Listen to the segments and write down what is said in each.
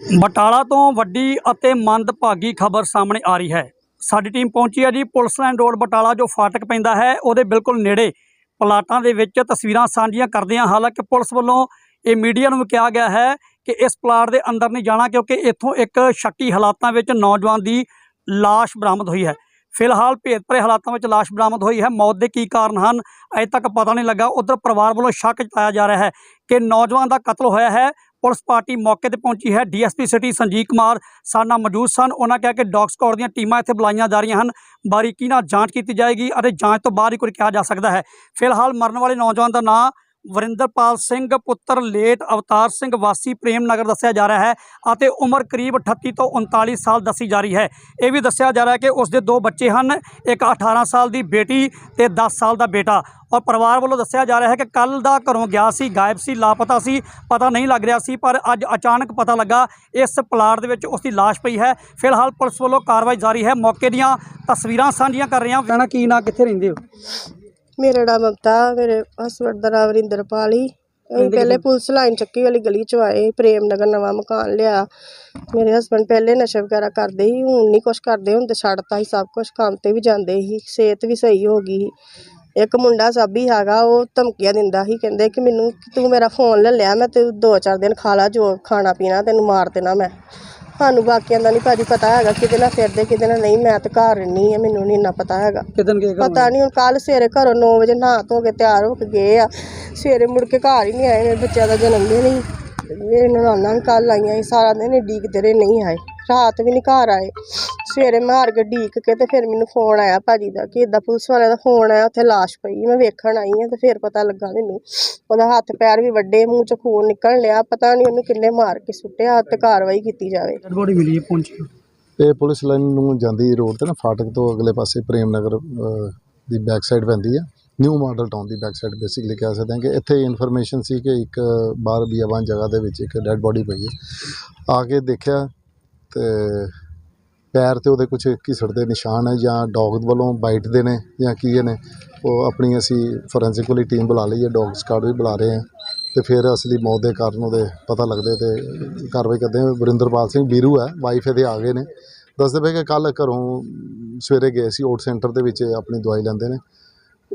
ਬਟਾਲਾ ਤੋਂ ਵੱਡੀ ਅਤੇ ਮੰਦਭਾਗੀ ਖਬਰ ਸਾਹਮਣੇ ਆ ਰਹੀ ਹੈ। ਸਾਡੀ ਟੀਮ ਪਹੁੰਚੀ ਹੈ ਜੀ ਪੁਲਿਸ ਲਾਈਨ ਰੋਡ ਬਟਾਲਾ, ਜੋ ਫਾਟਕ ਪੈਂਦਾ ਹੈ। ਉਹਦੇ ਬਿਲਕੁਲ ਨੇੜੇ ਪਲਾਟਾਂ ਦੇ ਵਿੱਚ ਤਸਵੀਰਾਂ ਸਾਂਝੀਆਂ ਕਰਦੇ ਹਾਂ ਹਾਲਾਂਕਿ ਪੁਲਿਸ ਵੱਲੋਂ ਇਹ ਮੀਡੀਆ ਨੂੰ ਵੀ ਕਿਹਾ ਗਿਆ ਹੈ ਕਿ ਇਸ ਪਲਾਟ ਦੇ ਅੰਦਰ ਨਹੀਂ ਜਾਣਾ ਕਿਉਂਕਿ ਇੱਥੋਂ ਇੱਕ ਸ਼ੱਕੀ ਹਾਲਾਤਾਂ ਵਿੱਚ ਨੌਜਵਾਨ ਦੀ ਲਾਸ਼ ਬਰਾਮਦ ਹੋਈ ਹੈ। ਫਿਲਹਾਲ ਭੇਦਭਰੇ ਹਾਲਾਤਾਂ ਵਿੱਚ ਲਾਸ਼ ਬਰਾਮਦ ਹੋਈ ਹੈ। ਮੌਤ ਦੇ ਕੀ ਕਾਰਨ ਹਨ, ਅਜੇ ਤੱਕ ਪਤਾ ਨਹੀਂ ਲੱਗਾ। ਉਧਰ ਪਰਿਵਾਰ ਵੱਲੋਂ ਸ਼ੱਕ ਜਤਾਇਆ ਜਾ ਰਿਹਾ ਹੈ ਕਿ ਨੌਜਵਾਨ ਦਾ ਕਤਲ ਹੋਇਆ ਹੈ। ਪੁਲਿਸ ਪਾਰਟੀ ਮੌਕੇ ਤੇ ਪਹੁੰਚੀ ਹੈ। ਡੀਐਸਪੀ ਸਿਟੀ ਸੰਜੀਵ ਕੁਮਾਰ ਸਾਡੇ ਨਾਲ ਮੌਜੂਦ ਸਨ। ਉਹਨਾਂ ਕਿਹਾ ਕਿ ਡੌਗ ਸਕਾਡ ਦੀਆਂ ਟੀਮਾਂ ਇੱਥੇ ਬੁਲਾਈਆਂ ਜਾ ਰਹੀਆਂ ਹਨ। ਬਾਰੀਕੀ ਨਾਲ ਜਾਂਚ ਕੀਤੀ ਜਾਏਗੀ ਅਤੇ ਜਾਂਚ ਤੋਂ ਬਾਅਦ ਹੀ ਕੁਝ ਕਿਹਾ ਜਾ ਸਕਦਾ ਹੈ। ਫਿਲਹਾਲ ਮਰਨ ਵਾਲੇ ਨੌਜਵਾਨ ਦਾ ਨਾਂ ਵਰਿੰਦਰਪਾਲ ਸਿੰਘ ਪੁੱਤਰ ਲੇਟ ਅਵਤਾਰ ਸਿੰਘ ਵਾਸੀ ਪ੍ਰੇਮ ਨਗਰ ਦੱਸਿਆ ਜਾ ਰਿਹਾ ਹੈ ਅਤੇ ਉਮਰ ਕਰੀਬ 38 ਤੋਂ 39 ਸਾਲ ਦੱਸੀ ਜਾ ਰਹੀ ਹੈ। ਇਹ ਵੀ ਦੱਸਿਆ ਜਾ ਰਿਹਾ ਹੈ ਕਿ ਉਸ ਦੇ ਦੋ ਬੱਚੇ ਹਨ, ਇੱਕ 18 ਸਾਲ ਦੀ ਬੇਟੀ ਤੇ 10 ਸਾਲ ਦਾ ਬੇਟਾ। ਔਰ ਪਰਿਵਾਰ ਵੱਲੋਂ ਦੱਸਿਆ ਜਾ ਰਿਹਾ ਹੈ ਕਿ ਕੱਲ ਦਾ ਘਰੋਂ ਗਿਆ ਸੀ, ਗਾਇਬ ਸੀ, ਲਾਪਤਾ ਸੀ, ਪਤਾ ਨਹੀਂ ਲੱਗ ਰਿਹਾ ਸੀ, ਪਰ ਅੱਜ ਅਚਾਨਕ ਪਤਾ ਲੱਗਾ ਇਸ ਪਲਾਟ ਦੇ ਵਿੱਚ ਉਸ ਦੀ ਲਾਸ਼ ਪਈ ਹੈ। ਫਿਲਹਾਲ ਪੁਲਿਸ ਵੱਲੋਂ ਕਾਰਵਾਈ ਜਾਰੀ ਹੈ। ਮੌਕੇ ਦੀਆਂ ਤਸਵੀਰਾਂ ਸਾਂਝੀਆਂ ਕਰ ਰਹੇ ਹਾਂ। ਕਹਿਣਾ ਕੀ ਨਾ, ਕਿੱਥੇ ਰਹਿੰਦੇ ਹੋ? ਮੇਰਾ ਨਾਮ ਮਮਤਾ ਮੇਰੇ ਹਸਬੰਡ ਦਾ ਨਾਮ ਵਰਿੰਦਰਪਾਲ ਹੀ। ਅਸੀਂ ਪਹਿਲੇ ਪੁਲਿਸ ਲਾਈਨ ਚੱਕੀ ਵਾਲੀ ਗਲੀ ਚ ਆਏ ਪ੍ਰੇਮ ਨਗਰ ਨਵਾਂ ਮਕਾਨ ਲਿਆ। ਮੇਰੇ ਹਸਬੰਡ ਪਹਿਲੇ ਨਸ਼ਾ ਵਗੈਰਾ ਕਰਦੇ ਸੀ ਹੁਣ ਨਹੀਂ ਕੁਛ ਕਰਦੇ ਹੁਣ ਤੇ ਛੱਡਤਾ ਸੀ ਸਭ ਕੁਝ ਕੰਮ ਤੇ ਵੀ ਜਾਂਦੇ ਸੀ ਸਿਹਤ ਵੀ ਸਹੀ ਹੋ ਗਈ ਸੀ। ਇੱਕ ਮੁੰਡਾ ਸਾਬੀ ਹੈਗਾ ਉਹ ਧਮਕੀਆਂ ਦਿੰਦਾ ਸੀ ਕਹਿੰਦੇ ਕਿ ਮੈਨੂੰ ਤੂੰ ਮੇਰਾ ਫੋਨ ਲੈ ਲਿਆ ਮੈਂ ਤੇ ਦੋ ਚਾਰ ਦਿਨ ਖਾ ਲਾ ਜੋ ਖਾਣਾ ਪੀਣਾ ਤੈਨੂੰ ਮਾਰ ਦੇਣਾ ਮੈਂ। ਸਾਨੂੰ ਬਾਕੀਆਂ ਦਾ ਨਹੀਂ ਭਾਜੀ ਪਤਾ ਹੈਗਾ ਕਿਹਦੇ ਨਾਲ ਫਿਰਦੇ ਕਿਹਦੇ ਨਾਲ ਨਹੀਂ ਮੈਂ ਤੇ ਘਰ ਰਹਿੰਦੀ ਆ ਮੈਨੂੰ ਨਹੀਂ ਇੰਨਾ ਪਤਾ ਹੈਗਾ। ਕਿਦਨ ਕੇ ਪਤਾ ਨਹੀਂ ਹੁਣ ਕੱਲ ਸਵੇਰੇ ਘਰੋਂ 9 ਵਜੇ ਨਹਾ ਧੋ ਕੇ ਤਿਆਰ ਹੋ ਕੇ ਗਏ ਆ। ਸਵੇਰੇ ਮੁੜ ਕੇ ਘਰ ਹੀ ਨਹੀਂ ਆਏ ਮੇਰੇ ਬੱਚਿਆਂ ਦਾ ਜਨਮ ਦਿਨ ਹੀ। ਮੇਰੇ ਨਨਾਣਾ ਵੀ ਕੱਲ ਆਈਆਂ ਸੀ ਸਾਰਾ ਦਿਨ ਹੀ ਉਡੀਕਦੇ ਰਹੇ ਨਹੀਂ ਆਏ ਰਾਤ ਵੀ ਨਹੀਂ ਘਰ ਆਏ। ਸਵੇਰੇ ਮੈਂ ਹਾਰ ਕੇ ਉਡੀਕ ਕੇ ਤੇ ਫਿਰ ਮੈਨੂੰ ਫੋਨ ਆਇਆ ਭਾਜੀ ਦਾ ਕਿ ਇਦਾਂ ਪੁਲਿਸ ਵਾਲਿਆਂ ਦਾ ਫੋਨ ਆਇਆ ਉੱਥੇ ਲਾਸ਼ ਪਈ ਮੈਂ ਵੇਖਣ ਆਈ ਆ ਤੇ ਫਿਰ ਪਤਾ ਲੱਗਾ ਮੈਨੂੰ। ਉਹਦਾ ਹੱਥ ਪੈਰ ਵੀ ਵੱਡੇ ਮੂੰਹ ਚ ਖੂਨ ਨਿਕਲ ਲਿਆ ਪਤਾ ਨਹੀਂ ਉਹਨੂੰ ਕਿੰਨੇ ਮਾਰ ਕੇ ਸੁੱਟਿਆ ਤੇ ਕਾਰਵਾਈ ਕੀਤੀ ਜਾਵੇ। ਡੈਡ ਬੋਡੀ ਮਿਲੀ ਹੈ ਪਹੁੰਚੀ ਇਹ ਪੁਲਿਸ ਲਾਈਨ ਨੂੰ ਜਾਂਦੀ ਰੋਡ ਤੇ ਨਾ ਫਾਟਕ ਤੋਂ ਅਗਲੇ ਪਾਸੇ ਪ੍ਰੇਮ ਨਗਰ ਅਹ, ਦੀ ਬੈਕ ਸਾਈਡ ਪੈਂਦੀ ਹੈ ਨਿਊ ਮਾਡਲ ਟਾਊਨ ਦੀ ਬੈਕ ਸਾਈਡ ਬੇਸਿਕਲੀ ਕਹਿ ਸਕਦੇ ਹਾਂ ਕਿ ਇੱਥੇ ਇਨਫੋਰਮੇਸ਼ਨ ਸੀ ਕਿ ਇੱਕ ਬਾਹਰ ਬੀਆਬਾਨ ਜਗ੍ਹਾ ਦੇ ਵਿੱਚ ਇੱਕ ਡੈੱਡ ਬੋਡੀ ਪਈ ਹੈ ਆ ਕੇ ਦੇਖਿਆ ਤੇ ਪੈਰ ਤੇ ਉਹਦੇ ਕੁਝ ਘਿਸੜ ਦੇ ਨਿਸ਼ਾਨ ਹੈ ਜਾਂ ਡੌਗ ਵੱਲੋਂ ਬਾਈਟ ਦੇ ਨੇ ਜਾਂ ਕੀ ਨੇ, ਉਹ ਆਪਣੀ ਅਸੀਂ ਫੋਰੈਂਸਿਕ ਵਾਲੀ ਟੀਮ ਬੁਲਾ ਲਈ ਹੈ ਡੌਗ ਸਕਾਡ ਵੀ ਬੁਲਾ ਰਹੇ ਹਾਂ ਤੇ ਫਿਰ ਅਸਲੀ ਮੌਤ ਦੇ ਕਾਰਨ ਉਹਦੇ ਪਤਾ ਲੱਗਦੇ ਤੇ ਕਾਰਵਾਈ ਕਰਦੇ ਹਾਂ। ਵਰਿੰਦਰਪਾਲ ਸਿੰਘ ਬੀਰੂ ਹੈ ਵਾਈਫ ਇਹਦੇ ਆ ਗਏ ਨੇ। ਦੱਸਦੇ ਪਏ ਕਿ ਕੱਲ ਘਰੋਂ ਸਵੇਰੇ ਗਏ ਸੀ ਓਟ ਸੈਂਟਰ ਦੇ ਵਿੱਚ ਆਪਣੀ ਦਵਾਈ ਲੈਂਦੇ ਨੇ।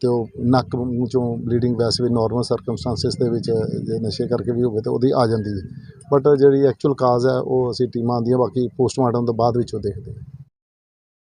ਤੇ ਉਹ ਨੱਕ ਮੂੰਹ ਚੋਂ ਬਲੀਡਿੰਗ ਵੈਸੇ ਵੀ ਨਾਰਮਲ ਸਰਕਮਸਟੈਂਸਸ ਦੇ ਵਿੱਚ, ਜੇ ਨਸ਼ੇ ਕਰਕੇ ਵੀ ਹੋਵੇ ਤਾਂ ਉਹਦੀ ਆ ਜਾਂਦੀ ਹੈ। ਬਟ ਜਿਹੜੀ ਐਕਚੁਅਲ ਕਾਜ਼ ਹੈ, ਉਹ ਅਸੀਂ ਟੀਮਾਂ ਆਉਂਦੀਆਂ ਬਾਕੀ ਪੋਸਟਮਾਰਟਮ ਤੋਂ ਬਾਅਦ ਵਿੱਚ ਉਹ ਦੇਖਦੇ